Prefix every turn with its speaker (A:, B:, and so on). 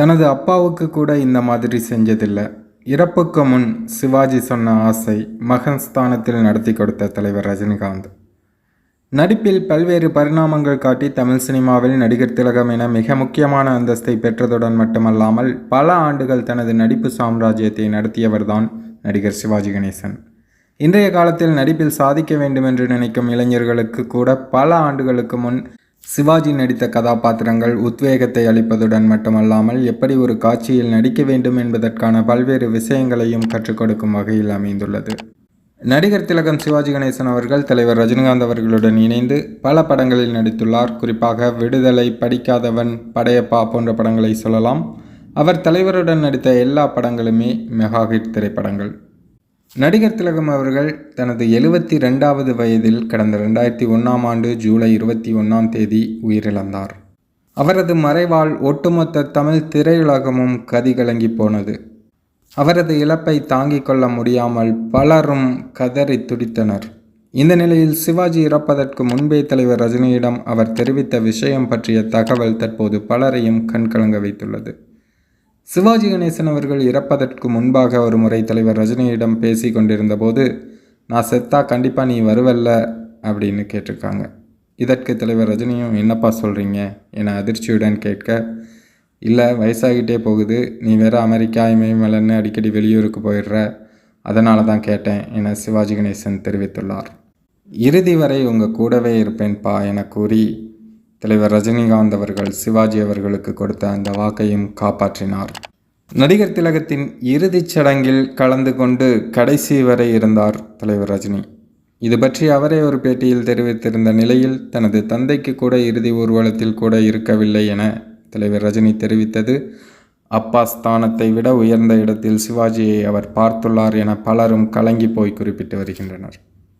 A: தனது அப்பாவுக்கு கூட இந்த மாதிரி செஞ்சதில்லை. இறப்புக்கு முன் சிவாஜி சொன்ன ஆசை மகன் ஸ்தானத்தில் நடத்தி கொடுத்த தலைவர் ரஜினிகாந்த். நடிப்பில் பல்வேறு பரிணாமங்கள் காட்டி தமிழ் சினிமாவில் நடிகர் திலகம் என மிக முக்கியமான அந்தஸ்தை பெற்றதுடன் மட்டுமல்லாமல் பல ஆண்டுகள் தனது நடிப்பு சாம்ராஜ்யத்தை நடத்தியவர்தான் நடிகர் சிவாஜி கணேசன். இன்றைய காலத்தில் நடிப்பில் சாதிக்க வேண்டும் என்று நினைக்கும் இளைஞர்களுக்கு கூட பல ஆண்டுகளுக்கு முன் சிவாஜி நடித்த கதாபாத்திரங்கள் உத்வேகத்தை அளிப்பதுடன் மட்டுமல்லாமல் எப்படி ஒரு காட்சியில் நடிக்க வேண்டும் என்பதற்கான பல்வேறு விஷயங்களையும் கற்றுக் கொடுக்கும் வகையில் அமைந்துள்ளது. நடிகர் திலகம் சிவாஜி கணேசன் அவர்கள் தலைவர் ரஜினிகாந்த் அவர்களுடன் இணைந்து பல படங்களில் நடித்துள்ளார். குறிப்பாக விடுதலை படிக்காதவன் படையப்பா போன்ற படங்களை சொல்லலாம். அவர் தலைவருடன் நடித்த எல்லா படங்களுமே மெகா ஹிட் திரைப்படங்கள். நடிகர் திலகம் அவர்கள் தனது எழுபத்தி ரெண்டாவது வயதில் கடந்த ரெண்டாயிரத்தி ஒன்றாம் ஆண்டு ஜூலை இருபத்தி ஒன்றாம் தேதி உயிரிழந்தார். அவரது மறைவால் ஒட்டுமொத்த தமிழ் திரையுலகமும் கதிகலங்கி போனது. அவரது இழப்பை தாங்கிக் கொள்ள முடியாமல் பலரும் கதறி துடித்தனர். இந்த நிலையில் சிவாஜி இறப்பதற்கு முன்பே தலைவர் ரஜினியிடம் அவர் தெரிவித்த விஷயம் பற்றிய தகவல் தற்போது பலரையும் கண்கலங்க வைத்துள்ளது. சிவாஜி கணேசன் அவர்கள் இறப்பதற்கு முன்பாக ஒரு முறை தலைவர் ரஜினியிடம் பேசி கொண்டிருந்த போது நான் செத்தா கண்டிப்பாக நீ வருவல்ல அப்படின்னு கேட்டிருக்காங்க. இதற்கு தலைவர் ரஜினியும் என்னப்பா சொல்கிறீங்க என அதிர்ச்சியுடன் கேட்க இல்லை வயசாகிட்டே போகுது. நீ வேறு அமெரிக்கா இமயமலன்னு அடிக்கடி வெளியூருக்கு போயிடுற. அதனால தான் கேட்டேன் என சிவாஜி கணேசன் தெரிவித்துள்ளார். இறுதி வரை உங்கள் கூடவே இருப்பேன்ப்பா என கூறி தலைவர் ரஜினிகாந்த் அவர்கள் சிவாஜி அவர்களுக்கு கொடுத்த அந்த வாக்கையும் காப்பாற்றினார். நடிகர் திலகத்தின் இறுதிச் சடங்கில் கலந்து கொண்டு கடைசி வரை இருந்தார் தலைவர் ரஜினி. இது பற்றி அவரே ஒரு பேட்டியில் தெரிவித்திருந்த நிலையில் தனது தந்தைக்கு கூட இறுதி ஊர்வலத்தில் கூட இருக்கவில்லை என தலைவர் ரஜினி தெரிவித்தது. அப்பா ஸ்தானத்தை விட உயர்ந்த இடத்தில் சிவாஜியை அவர் பார்த்துள்ளார் என பலரும் கலங்கி போய் குறிப்பிட்டு வருகின்றனர்.